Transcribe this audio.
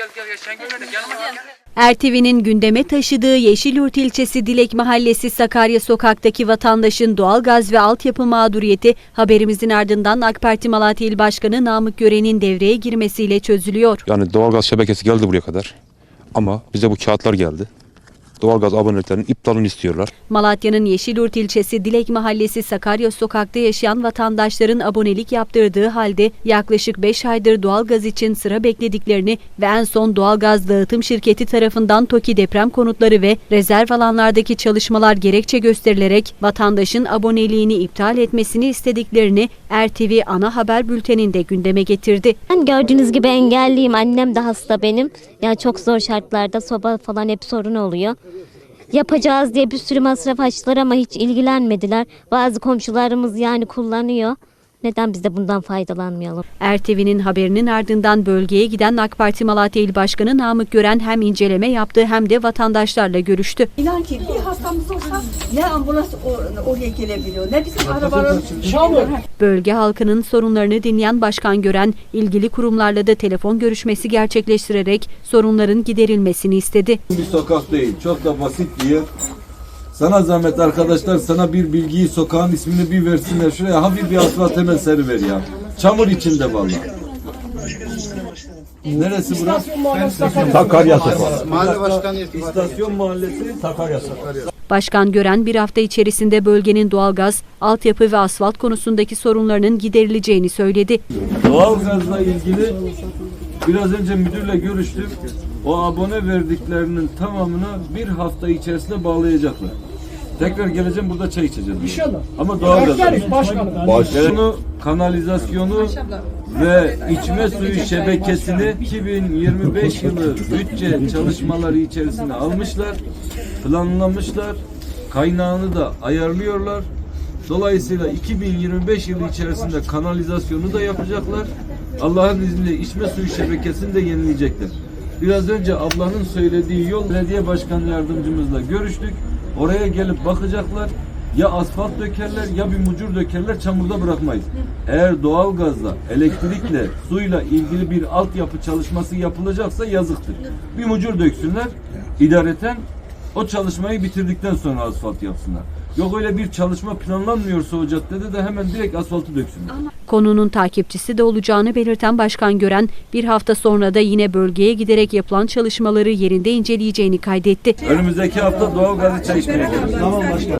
gel gel gel sen görmedik yanıma gel. RTV'nin gündeme taşıdığı Yeşilyurt ilçesi Dilek Mahallesi Sakarya Sokak'taki vatandaşın doğalgaz ve altyapı mağduriyeti haberimizin ardından AK Parti Malatya İl Başkanı Namık Gören'in devreye girmesiyle çözülüyor. Yani doğalgaz şebekesi geldi buraya kadar. Ama bize bu kağıtlar geldi. Doğalgaz aboneliklerinin iptalini istiyorlar. Malatya'nın Yeşilyurt ilçesi Dilek Mahallesi Sakarya Sokak'ta yaşayan vatandaşların abonelik yaptırdığı halde yaklaşık 5 aydır doğalgaz için sıra beklediklerini ve en son doğalgaz dağıtım şirketi tarafından TOKİ deprem konutları ve rezerv alanlardaki çalışmalar gerekçe gösterilerek vatandaşın aboneliğini iptal etmesini istediklerini RTV ana haber bülteninde gündeme getirdi. Ben gördüğünüz gibi engelliyim. Annem de hasta benim. Yani çok zor şartlarda soba falan hep sorun oluyor. Yapacağız diye bir sürü masraf açtılar ama hiç ilgilenmediler. Bazı komşularımız yani kullanıyor. Neden biz de bundan faydalanmayalım? RTV'nin haberinin ardından bölgeye giden AK Parti Malatya İl Başkanı Namık Gören hem inceleme yaptı hem de vatandaşlarla görüştü. İnan ki bir hastamız olsa ne ambulans or- oraya gelebiliyor ne bizim arabalar. Bölge halkının sorunlarını dinleyen Başkan Gören, ilgili kurumlarla da telefon görüşmesi gerçekleştirerek sorunların giderilmesini istedi. bir sokak değil. Çok da basit bir yer. Sana zahmet arkadaşlar sana bir bilgiyi sokağın ismini bir versinler şuraya hafif bir asfalt hemen seriver ya. Çamur içinde vallahi. Neresi burası? Sakarya Sokağı. Mahalle başkanı İstasyon mahallesi Sakarya Sokağı. Başkan Gören bir hafta içerisinde bölgenin doğalgaz, altyapı ve asfalt konusundaki sorunlarının giderileceğini söyledi. Doğalgazla ilgili biraz önce müdürle görüştüm. O abone verdiklerinin tamamını bir hafta içerisinde bağlayacaklar. Tekrar geleceğim burada çay içeceğiz. İnşallah. Ama doğalgaz. Bunu kanalizasyonu ve içme suyu şebekesini 2025 yılı bütçe çalışmaları içerisine almışlar, planlamışlar, kaynağını da ayarlıyorlar. Dolayısıyla 2025 yılı içerisinde kanalizasyonu da yapacaklar. Allah'ın izniyle içme suyu şebekesini de yenileyecekler. Biraz önce ablanın söylediği yol belediye başkan yardımcımızla görüştük. Oraya gelip bakacaklar. Ya asfalt dökerler ya bir mucur dökerler çamurda bırakmayız. Eğer doğalgazla, elektrikle, suyla ilgili bir altyapı çalışması yapılacaksa yazıktır. Bir mucur döksünler idareten o çalışmayı bitirdikten sonra asfalt yapsınlar. Yok öyle bir çalışma planlanmıyorsa o caddede de hemen direkt asfaltı döksünler. Konunun takipçisi de olacağını belirten Başkan Gören, bir hafta sonra da yine bölgeye giderek yapılan çalışmaları yerinde inceleyeceğini kaydetti. Önümüzdeki hafta doğalgazı çay içmeye geliriz.